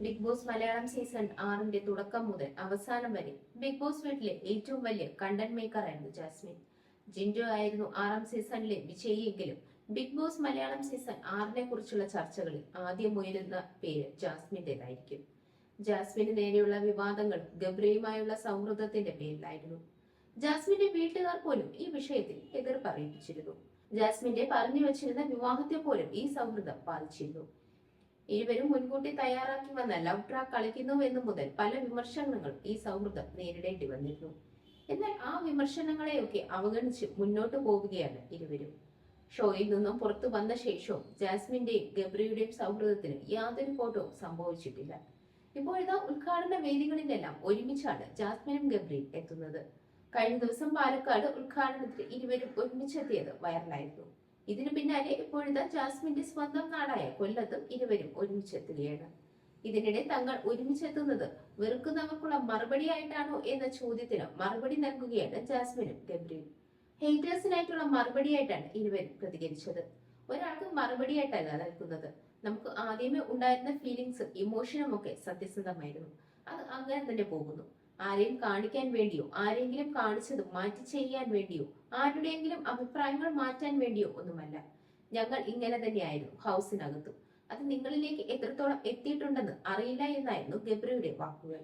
Big boss Malayalam season ആറിന്റെ തുടക്കം മുതൽ അവസാനം വരെ ബിഗ് ബോസ് വീട്ടിലെ ഏറ്റവും വലിയ കണ്ടന്റ് മേക്കർ ആയിരുന്നു ജാസ്മിൻ. ജിൻഡോ ആയിരുന്നു ആറാം സീസണിലെ വിജയിയെങ്കിലും ബിഗ് ബോസ് മലയാളം സീസൺ ആറിനെ കുറിച്ചുള്ള ചർച്ചകളിൽ ആദ്യം ഉയരുന്ന പേര് ജാസ്മിന്റേതായിരിക്കും. ജാസ്മിന് നേരെയുള്ള വിവാദങ്ങൾ ഗബ്രിയുമായുള്ള സൗഹൃദത്തിന്റെ പേരിലായിരുന്നു. ജാസ്മിന്റെ വീട്ടുകാർ പോലും ഈ വിഷയത്തിൽ എതിർപ്പറിയിപ്പിച്ചിരുന്നു. ജാസ്മിന്റെ പറഞ്ഞു വച്ചിരുന്ന വിവാഹത്തെ പോലും ഈ സൗഹൃദം ബാധിച്ചിരുന്നു. ഇരുവരും മുൻകൂട്ടി തയ്യാറാക്കി വന്ന ലവ് ട്രാക്ക് കളിക്കുന്നുവെന്നു മുതൽ പല വിമർശനങ്ങൾ ഈ സൗഹൃദം നേരിടേണ്ടി വന്നിരുന്നു. എന്നാൽ ആ വിമർശനങ്ങളെയൊക്കെ അവഗണിച്ച് മുന്നോട്ടു പോവുകയാണ് ഇരുവരും. ഷോയിൽ നിന്നും പുറത്തു വന്ന ശേഷവും ജാസ്മിന്റെയും ഗബ്രിയുടെയും സൗഹൃദത്തിന് യാതൊരു കോട്ടവും സംഭവിച്ചിട്ടില്ല. ഇപ്പോഴിതാ ഉദ്ഘാടന വേദികളിലെല്ലാം ഒരുമിച്ചാണ് ജാസ്മിനും ഗബ്രിയും എത്തുന്നത്. കഴിഞ്ഞ ദിവസം പാലക്കാട് ഉദ്ഘാടനത്തിന് ഇരുവരും ഒരുമിച്ചെത്തിയത് വൈറലായിരുന്നു ഇതിനു പിന്നാലെ ഇപ്പോഴത്തെ ജാസ്മിന്റെ സ്വന്തം നാടായ കൊല്ലത്തും ഇരുവരും ഒരുമിച്ചെത്തുകയാണ്. ഇതിനിടെ തങ്ങൾ ഒരുമിച്ചെത്തുന്നത് വെറുക്കുന്നവർക്കുള്ള മറുപടിയായിട്ടാണോ എന്ന ചോദ്യത്തിന് മറുപടി നൽകുകയാണ് ജാസ്മിനും ഗബ്രിയും. ഹേറ്റേഴ്സിനായിട്ടുള്ള മറുപടിയായിട്ടാണ് ഇരുവരും പ്രതികരിച്ചത്. ഒരാൾക്ക് മറുപടിയായിട്ടല്ല നൽകുന്നത്. നമുക്ക് ആദ്യമേ ഉണ്ടായിരുന്ന ഫീലിങ്സും ഇമോഷനും ഒക്കെ സത്യസന്ധമായിരുന്നു. അത് അങ്ങനെ തന്നെ പോകുന്നു. ആരെയും കാണിക്കാൻ വേണ്ടിയോ ആരെങ്കിലും കാണിച്ചത് മാറ്റി ചെയ്യാൻ വേണ്ടിയോ ആരുടെയെങ്കിലും അഭിപ്രായങ്ങൾ മാറ്റാൻ വേണ്ടിയോ ഒന്നുമല്ല. ഞങ്ങൾ ഇങ്ങനെ തന്നെയായിരുന്നു ഹൗസിനകത്തും. അത് നിങ്ങളിലേക്ക് എത്രത്തോളം എത്തിയിട്ടുണ്ടെന്ന് അറിയില്ല എന്നായിരുന്നു ഗബ്രിയുടെ വാക്കുകൾ.